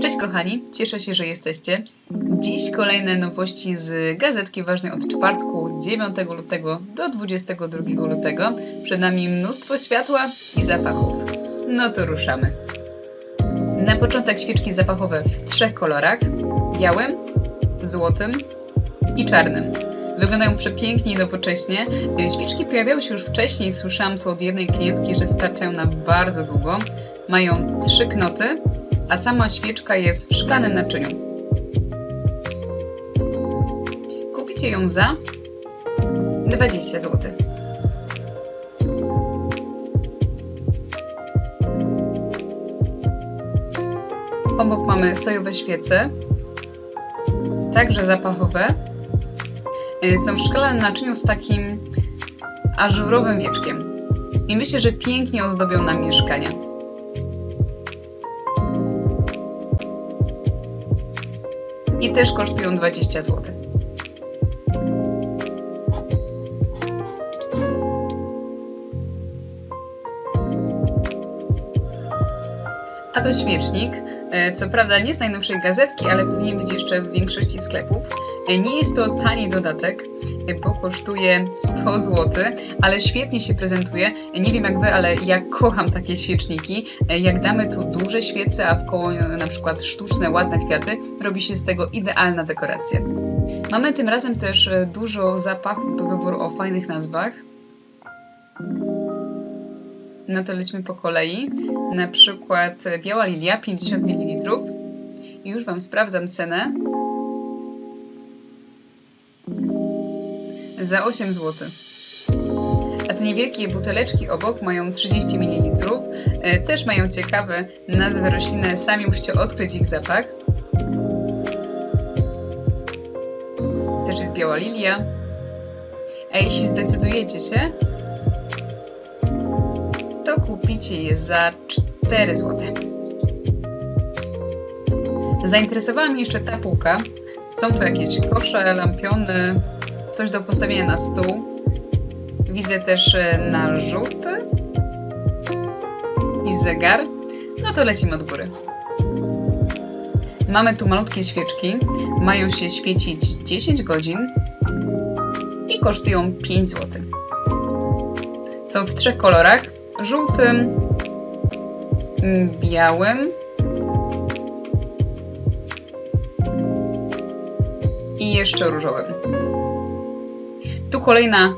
Cześć kochani, cieszę się, że jesteście. Dziś kolejne nowości z gazetki ważnej od czwartku 9 lutego do 22 lutego. Przed nami mnóstwo światła i zapachów. No to ruszamy. Na początek świeczki zapachowe w trzech kolorach: białym, złotym i czarnym. Wyglądają przepięknie i nowocześnie. Świeczki pojawiały się już wcześniej, słyszałam to od jednej klientki, że starczają na bardzo długo. Mają trzy knoty, a sama świeczka jest w szklanym naczyniu. Kupicie ją za 20 zł. Obok mamy sojowe świece, także zapachowe. Y, Są w szklanym naczyniu z takim ażurowym wieczkiem. I myślę, że pięknie ozdobią nam mieszkanie. I też kosztują 20 zł. A to świecznik. E, Co prawda nie z najnowszej gazetki, ale powinien być jeszcze w większości sklepów. E, Nie jest to tani dodatek, e, bo kosztuje 100 zł, ale świetnie się prezentuje. Nie wiem jak wy, ale ja kocham takie świeczniki. Jak damy tu duże świece, a w koło e, na przykład sztuczne, ładne kwiaty, robi się z tego idealna dekoracja. Mamy tym razem też dużo zapachów do wyboru o fajnych nazwach. No to po kolei. Na przykład biała lilia 50 ml. Już Wam sprawdzam cenę. Za 8 zł. A te niewielkie buteleczki obok mają 30 ml. E, Też mają ciekawe nazwy roślinne, sami musicie odkryć ich zapach. Też jest biała lilia. A jeśli zdecydujecie się, to kupicie je za 4 zł. Zainteresowała mnie jeszcze ta półka. Są tu jakieś kosze, lampiony, coś do postawienia na stół. Widzę też e, narzuty i zegar. No to lecimy od góry. Mamy tu malutkie świeczki. Mają się świecić 10 godzin i kosztują 5 zł. Są w trzech kolorach: żółtym, mm, białym i jeszcze różowym. Tu kolejna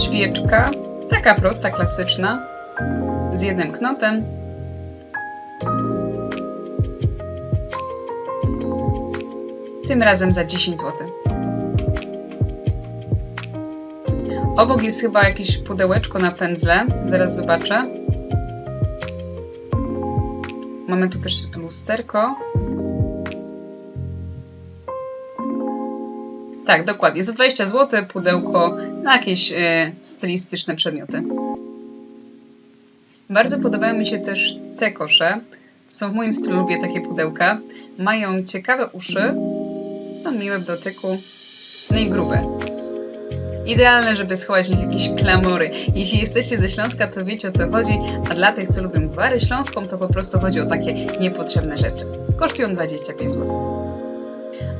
świeczka, taka prosta, klasyczna, z jednym knotem. Tym razem za 10 zł. Obok jest chyba jakieś pudełeczko na pędzle. Zaraz zobaczę. Mamy tu też lusterko. Tak, dokładnie. Za 20 zł pudełko na jakieś e, stylistyczne przedmioty. Bardzo podobają mi się też te kosze. Są w moim stylu, lubię takie pudełka. Mają ciekawe uszy, są miłe w dotyku, no i grube. Idealne, żeby schować w nich jakieś klamory. Jeśli jesteście ze Śląska, to wiecie o co chodzi, a dla tych, co lubią gwarę śląską, to po prostu chodzi o takie niepotrzebne rzeczy. Kosztują 25 zł.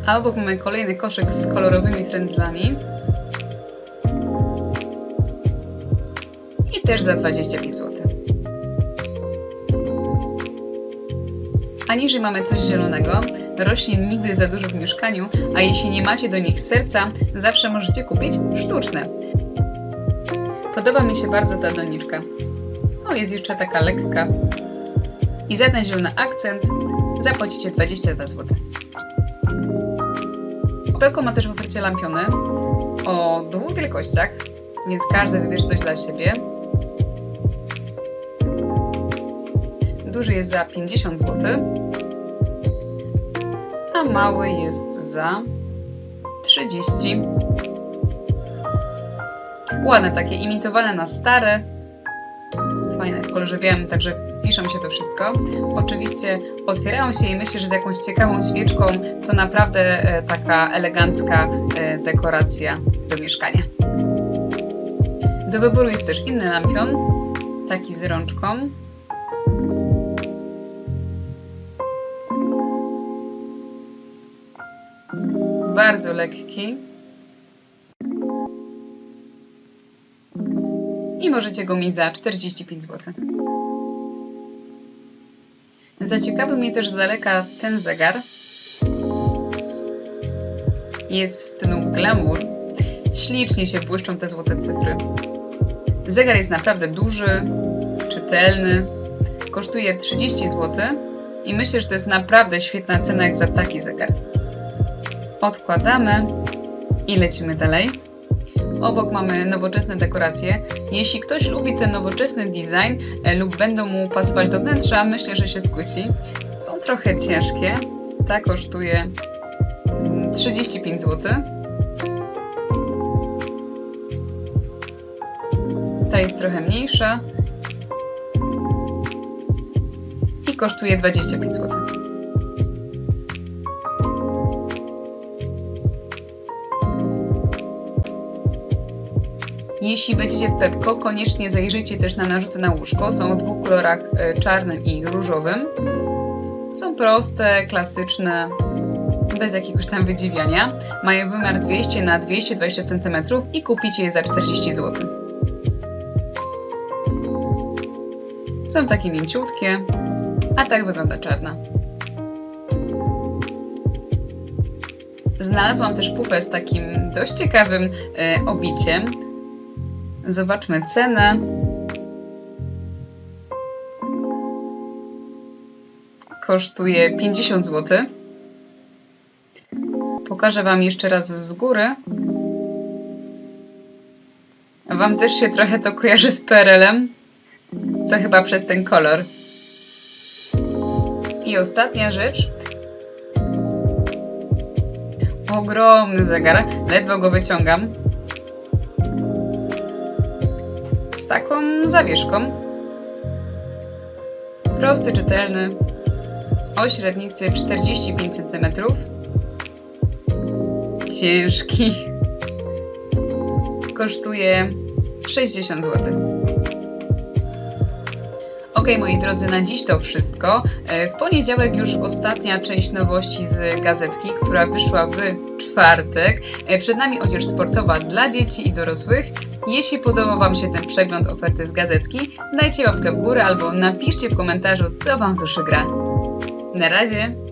A obok mamy kolejny koszyk z kolorowymi frędzlami. I też za 25 zł. A niżej mamy coś zielonego. Roślin nigdy za dużo w mieszkaniu, a jeśli nie macie do nich serca, zawsze możecie kupić sztuczne. Podoba mi się bardzo ta doniczka. O, jest jeszcze taka lekka. I za ten zielony akcent zapłacicie 22 zł. Opelko ma też w ofercie lampiony o dwóch wielkościach, więc każdy wybierze coś dla siebie. Duży jest za 50 zł, a mały jest za 30. Ładne takie, imitowane na stare. Fajne, w kolorze białym, także piszą się we wszystko. Oczywiście otwierają się i myślę, że z jakąś ciekawą świeczką to naprawdę e, taka elegancka e, dekoracja do mieszkania. Do wyboru jest też inny lampion, taki z rączką. Bardzo lekki. I możecie go mieć za 45 zł. Zaciekawił mnie też z daleka ten zegar. Jest w stylu glamour. Ślicznie się błyszczą te złote cyfry. Zegar jest naprawdę duży, czytelny. Kosztuje 30 zł i myślę, że to jest naprawdę świetna cena jak za taki zegar. Odkładamy i lecimy dalej. Obok mamy nowoczesne dekoracje. Jeśli ktoś lubi ten nowoczesny design e, lub będą mu pasować do wnętrza, myślę, że się skusi. Są trochę ciężkie. Ta kosztuje mm, 35 zł. Ta jest trochę mniejsza i kosztuje 25 zł. Jeśli będziecie w Pepko, koniecznie zajrzyjcie też na narzuty na łóżko. Są w dwóch kolorach e, czarnym i różowym. Są proste, klasyczne, bez jakiegoś tam wydziwiania. Mają wymiar 200 na 220 cm i kupicie je za 40 zł. Są takie mięciutkie, a tak wygląda czarna. Znalazłam też pufę z takim dość ciekawym e, obiciem. Zobaczmy cenę. Kosztuje 50 zł. Pokażę Wam jeszcze raz z góry. Wam też się trochę to kojarzy z PRL-em. To chyba przez ten kolor. I ostatnia rzecz. Ogromny zegar. Ledwo go wyciągam. Taką zawieszką. Prosty, czytelny. O średnicy 45 cm. Ciężki. Kosztuje 60 zł. Ok, moi drodzy, na dziś to wszystko. E, W poniedziałek już ostatnia część nowości z gazetki, która wyszła w czwartek. E, Przed nami odzież sportowa dla dzieci i dorosłych. Jeśli podobał Wam się ten przegląd oferty z gazetki, dajcie łapkę w górę albo napiszcie w komentarzu, co Wam duszy gra. Na razie!